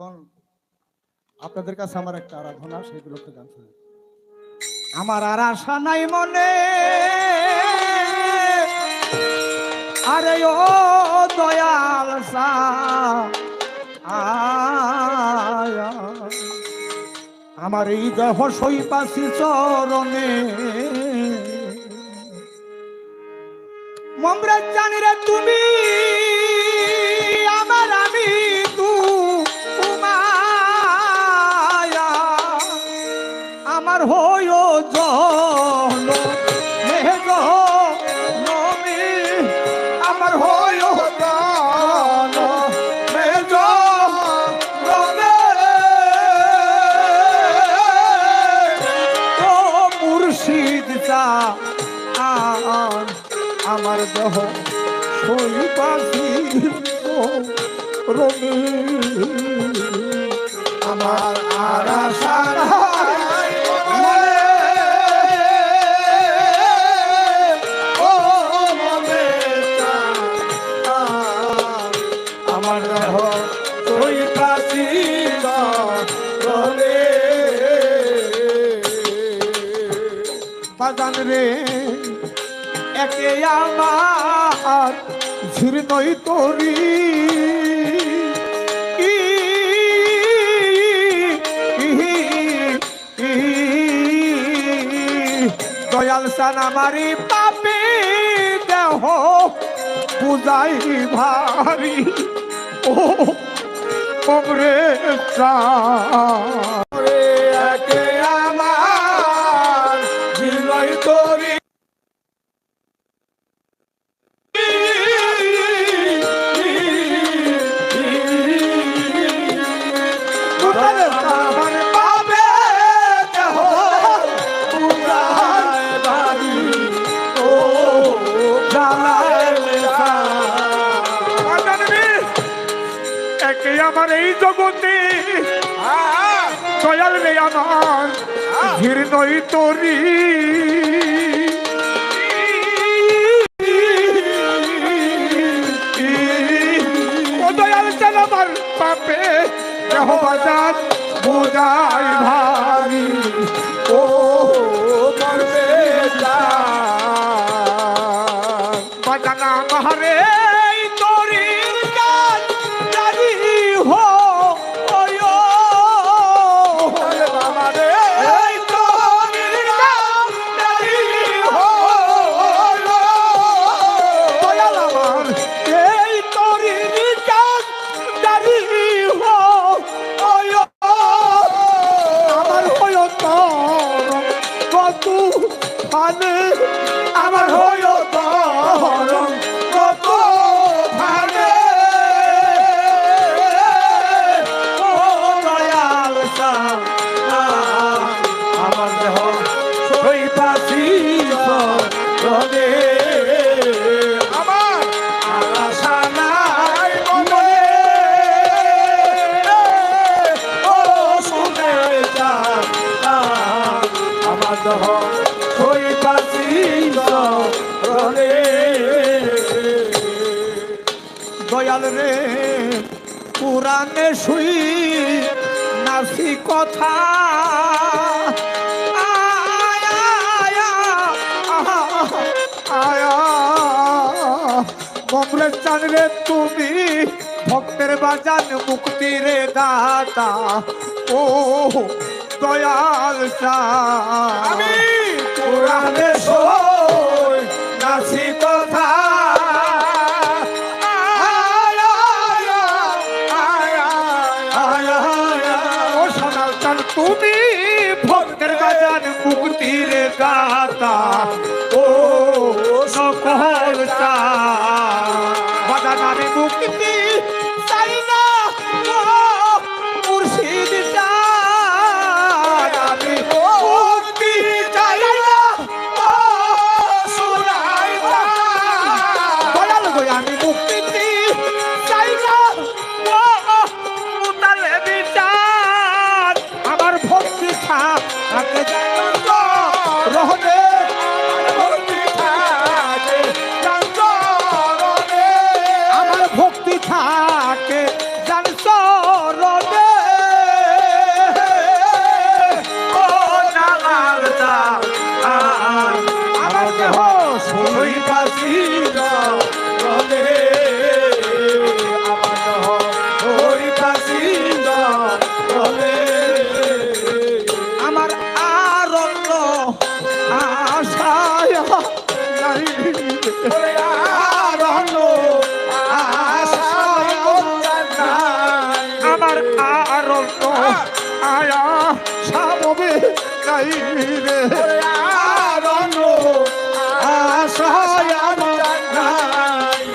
এখন আপনাদের কাছে আমার একটা আরাধনা সেইগুলোকে গান শুনে আমার আর আশা নাই মনে। আরে ও দয়াল আমার এই দেহ সইপাশি চরণে। মমরাজ জানি রে তুমি। আমার হইও জন আমার ও মুর্শিদ চা আমার দেহ সইবাসি রবি। আমার আর আশা আমার দেহ সইবাসি রবি বাজান রে, একে আমার নই তরি। দয়াল সান আমারি পাপি দেহ, বুঝাই ভারি। ও কমরে দয়াল রে পুরাণে শুই নাসি কথা। কমলেশ চান রে তুমি ভক্তের বাজান মুক্তির দাতা। ও দয়াল আমি পুরাণে সই আমার আর আয়া সামবে নাই রে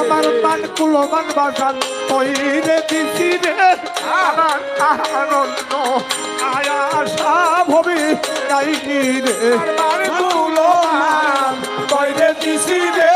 আমার মান কুলো মান বাসান তৈরে দিছি রে। আমার আনন্দ আয়া সামবে নাই রে মান কুলো মান তৈরে দিছি রে।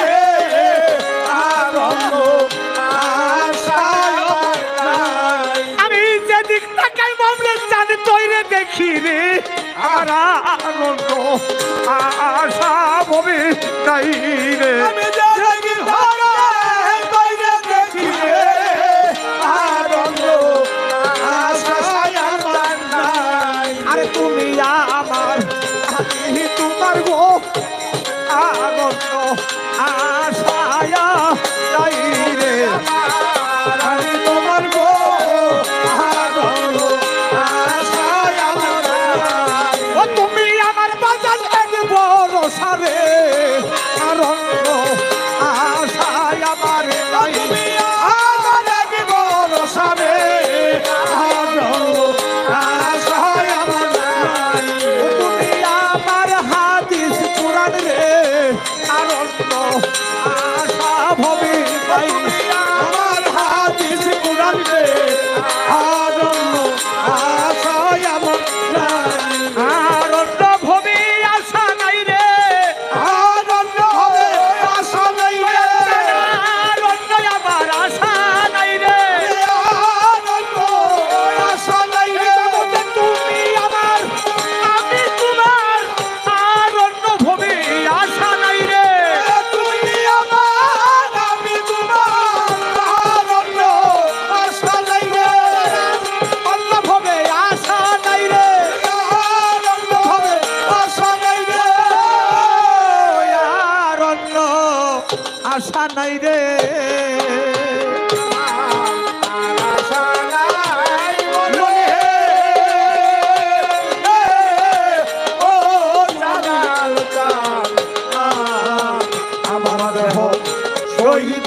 রে। আনন্দ আশায় আমি যেদিক তাকাই মামলে জানি তৈরে দেখি রে। আর আনন্দ আশা ভবি নাই রে। আমি নাই রে।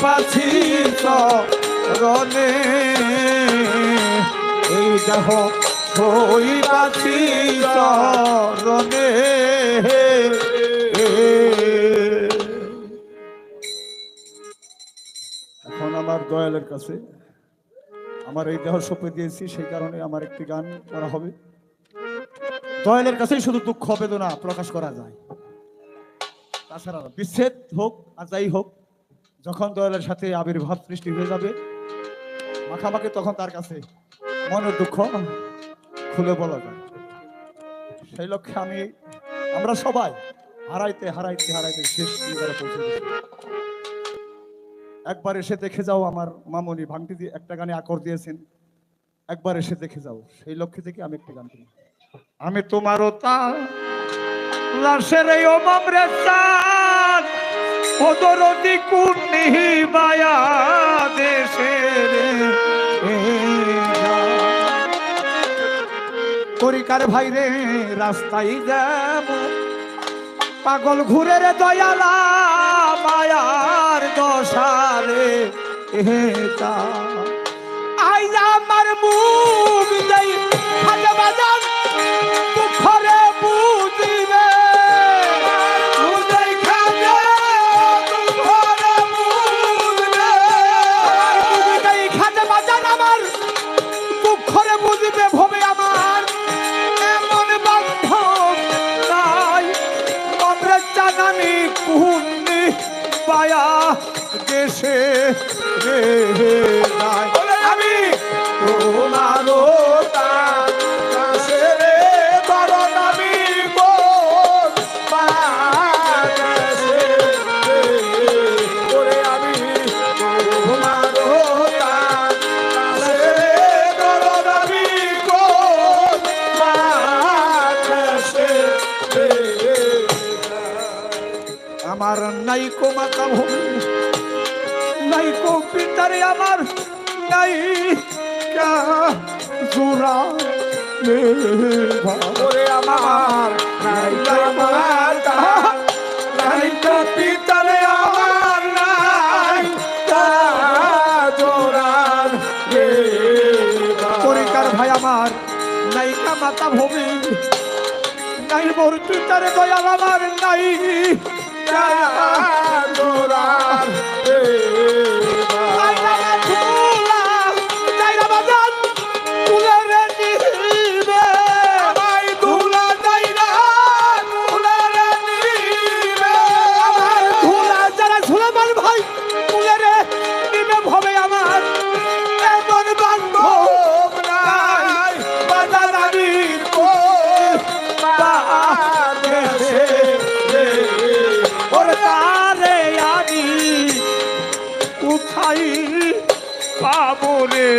পাছি রনে এই দেহ সই পাছি রনে এখন আমার দয়ালের কাছে। আমার এই দেহ সঁপে দিয়েছি, সেই কারণে আমার একটি গান করা হবে। দয়ালের কাছেই শুধু দুঃখ, বেদনা প্রকাশ করা যায়। তাছাড়া বিচ্ছেদ হোক আর যাই হোক, যখন দয়ালের সাথে আবির্ভাব সৃষ্টি হয়ে যাবে, মাখামাখি তখন তার কাছে মনের দুঃখ খুলে বলা যায়। সেই লক্ষ্যে আমি, আমরা সবাই হারাইতে হারাইতে হারাইতে শেষ পৌঁছে। একবার এসে দেখে যাও আমার মামনি, ভাঙটি দিয়ে একটা গানে আকর দিয়েছেন। একবার এসে দেখে যাও, সেই লক্ষ্যে থেকে আমি একটি গান আমি তোমারও তা লাশের এই তরিকার ভাই রে রাস্তায় যাব পাগল ঘুরে রে দয়ালা মায়ার দশারে আইজ আমার মুখ দেই কো মাতা ভূমি নাই কো পিতারে আমার নাই জোড়া আমার নাই মাতা নাই পিতারে আমার নাই পরিকার ভাই আমার নায়িকা মাতা ভূমি নাই মোর পিতারে দয়াল আমার নাই তা পাবো রে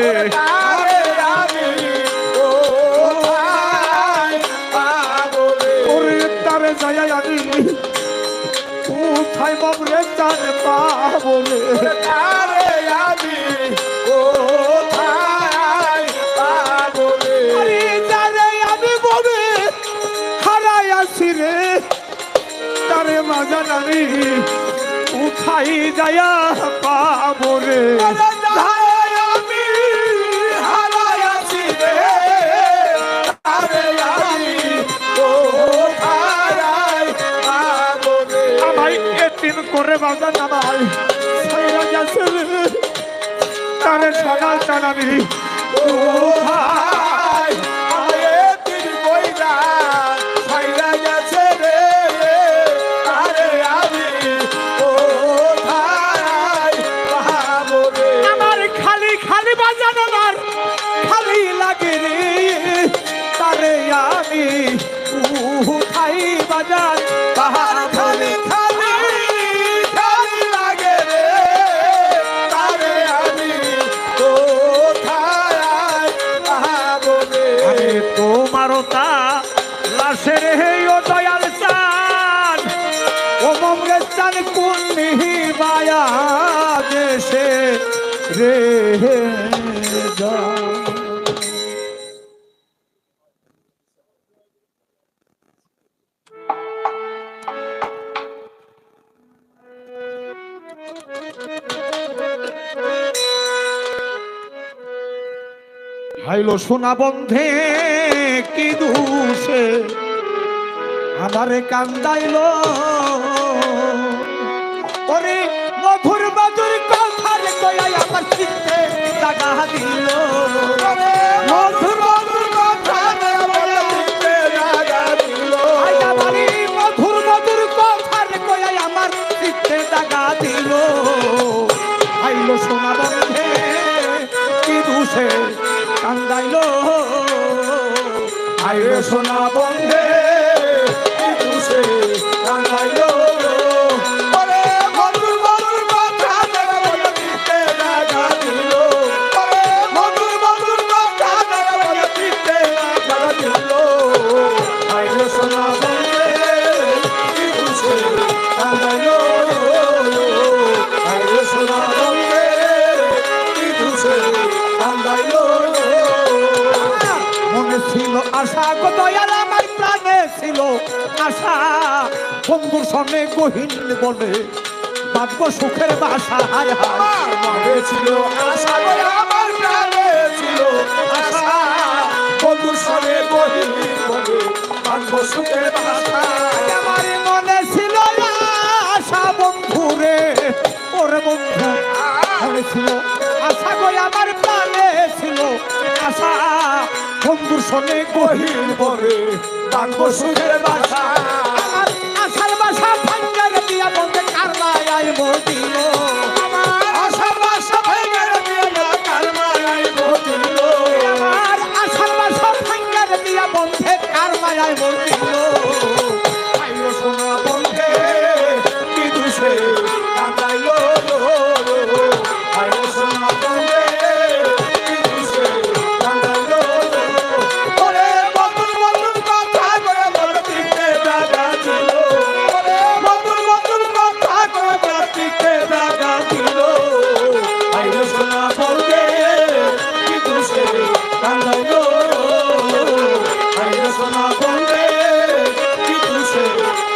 কোথায় তারে যাই আমি উঠাই বাবরে তার পাবো রে কোথায় তারে আমি ববে রে। তারে মাজা নামি উঠাই যায়া পাবো রে করে বাজার নামাই। তারে সকাল জানাবি কোন বায়া দেশে রে হাইলো সোনা বন্ধে কি দুষে? আমারে কান্দাইলো ওরে মধুর মধুর কথার কয়াই আমার চিত্তে দাগা দিল। মধুর মধুর কথা বলে দিতে লাগা দিল। আমারে মধুর মধুর কথার কয়াই আমার চিত্তে দাগা দিল। হাইলো সোনা বন্ধে কি দুষে কান্দাইলো। আইরে সোনা বন্ধে সঙ্গে গহীন বলে বাদ্য সুখের বাসা হায় হায়। ছিল আশা আমার প্রাণে ছিল আশা। বন্ধুর সঙ্গে বহি বলে বাঁধব সুখের বাসা আমার মনে ছিল আশা বন্ধু রে ওরে বন্ধু। মনে ছিল আশা আমার প্রাণে ছিল আশা। বন্ধুর সঙ্গে গহীন বলে বাঁধব সুখের বাসা কারমায় আইব দিল আমার আশার বাসা ভেঙে দিয়ে না কারমায় বদিল আমার ভাঙ্গার দিয়া বন্ধে কার মায়ায় দিল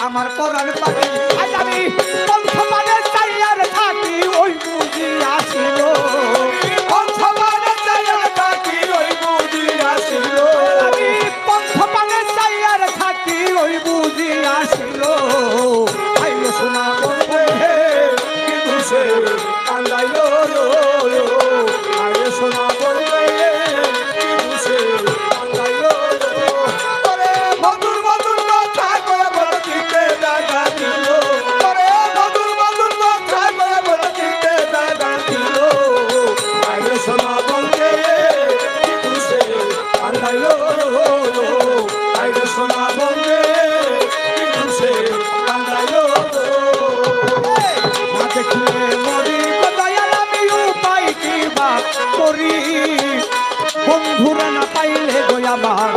আমার পরাণ পাখি আজ আমি বন্ধুরা না পাইলে গো আমার।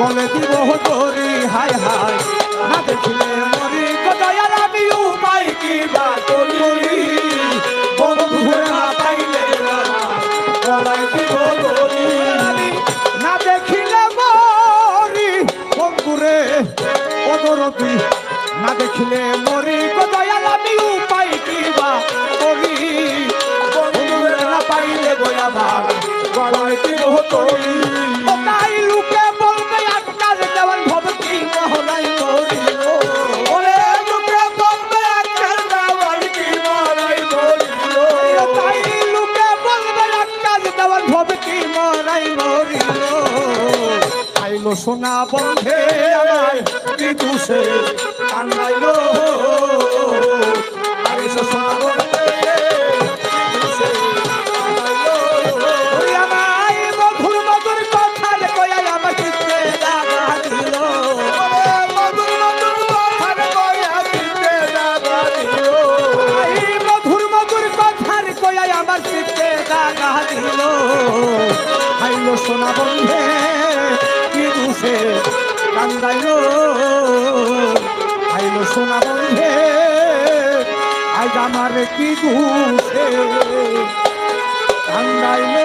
বলে দিব করি হায় হায়। না দেখলে মরি দয়াল আমি উপায় কি বা করি? বন্ধুরা না পাইলে গলায় দিব গরি না দেখিলে মরি, বন্ধুরে অদরদি না দেখিলে মরি গো সোনা বন্ধে আমার কান্দাইলো কি ঘুষে কান্দাইলো